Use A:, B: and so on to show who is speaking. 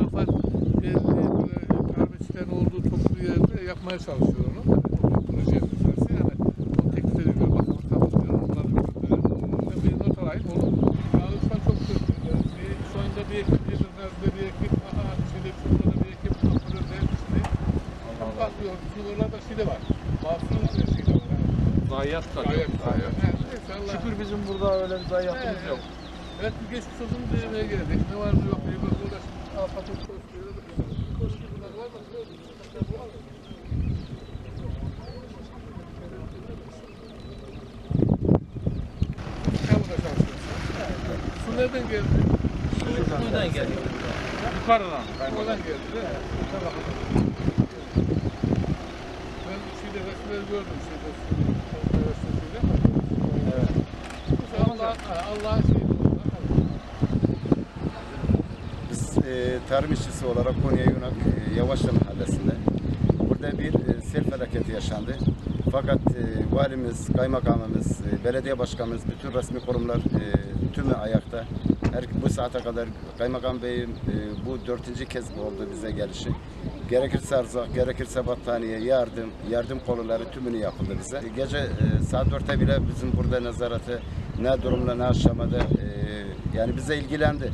A: Afat belli böyle tarihçilerin olduğu toplu yerde yapmaya çalışıyor onu. O proje meselesi yani o teklif ediliyor. Bakalım kabul ediyor. Onlar da gönderiyor. Ben bir not alayım oğlum. Ya Urfa çok kötü. Bir, şu anda bir ekip, bir dönemde bir ekip, aha şeyde şurada bir ekip, şurada bir ekip. Bakıyorum, şuralarda şey de var. Mahsulun da şey de var.
B: Zayiat
A: kalıyor. Zayiat
B: kalıyor bizim burada öyle bir zayiatımız yok.
A: Evet bir geçmiş olsun demeye geldik. Ne var ne yok diye bak burada şimdi alfatın koşuyor. Koşuyor bunlar var mı? Mı? Su nereden geldi?
B: Buradan geliyor. Yukarıdan.
A: Oradan geldi değil mi? Ben şeyde resimleri gördüm şeyde. Resimleri.
B: Evet.
A: Allah, Allah'ın şeyi.
C: Biz e, tarım işçisi olarak Konya Yunak e, Yavaşlı Mahallesi'nde burada bir e, sel felaketi yaşandı. Fakat e, valimiz, kaymakamımız, e, belediye başkanımız, bütün resmi kurumlar e, tümü ayakta. Her, bu saate kadar kaymakam beyim e, bu dördüncü kez oldu bize gelişi. Gerekirse erzak, gerekirse battaniye, yardım, yardım koluları tümünü yapıldı bize. Gece e, saat dörtte bile bizim burada nezarete ne durumda ne aşamada e, yani bize ilgilendi.